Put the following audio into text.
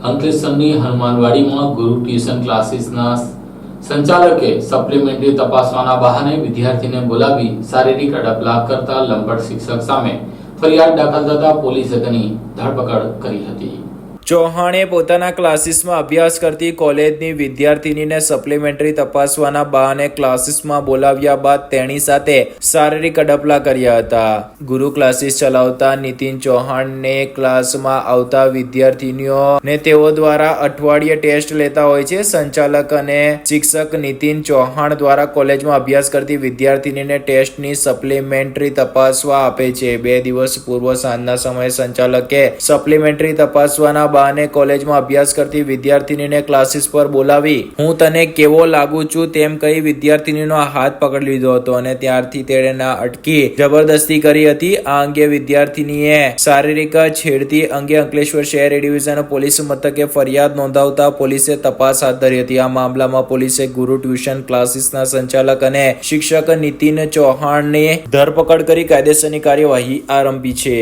અંકલેશ્વરની હનુમાનવાડીમાં ગુરુ tuition ક્લાસીસના સંચાલકે supplementary તપાસવાના બહાને વિદ્યાર્થીને બોલાવી શારીરિક અડપલા કરતા લંપટ શિક્ષક સામે ફરિયાદ દાખલ થતા પોલીસે તેની ધરપકડ કરી હતી. ચૌહાણે પોતાના ક્લાસીસમાં અભ્યાસ કરતી કોલેજની વિદ્યાર્થીનીને સપ્લિમેન્ટરી તપાસવાના બહાને ક્લાસીસમાં બોલાવ્યા બાદ તેણી સાથે શારીરિક અડપલા કર્યા હતા. ગુરુ ક્લાસીસ ચલાવતા નીતિન ચૌહાણને ક્લાસમાં આવતા વિદ્યાર્થીનીઓને તેઓ દ્વારા અઠવાડિયે ટેસ્ટ લેતા હોય છે. સંચાલક અને શિક્ષક નીતિન ચૌહાણ દ્વારા કોલેજમાં અભ્યાસ કરતી વિદ્યાર્થીનીને ટેસ્ટની સપ્લિમેન્ટરી તપાસવા આપે છે. બે દિવસ પૂર્વ સાંજના સમયે સંચાલકે સપ્લિમેન્ટરી તપાસવાના બહાને કોલેજમાં અભ્યાસ કરતી વિદ્યાર્થીનીને ક્લાસીસ પર બોલાવી, હું તને કેવો લાગુ છું? તેમ કહી વિદ્યાર્થીનીનો હાથ પકડી લીધો હતો અને ત્યારથી તેણે અટકી જબરદસ્તી કરી હતી. આ અંગે વિદ્યાર્થીનીએ શારીરિક છેડતી અંગે અંકલેશ્વર શહેર ડિવિઝન પોલીસ મથકે ફરિયાદ નોંધાવતા પોલીસે તપાસ હાથ ધરી હતી. આ મામલામાં પોલીસે ગુરુ ટ્યુશન ક્લાસીસના સંચાલક અને શિક્ષક નીતિન ચૌહાણની ધરપકડ કરી કાયદેસરની કાર્યવાહી આરંભી છે.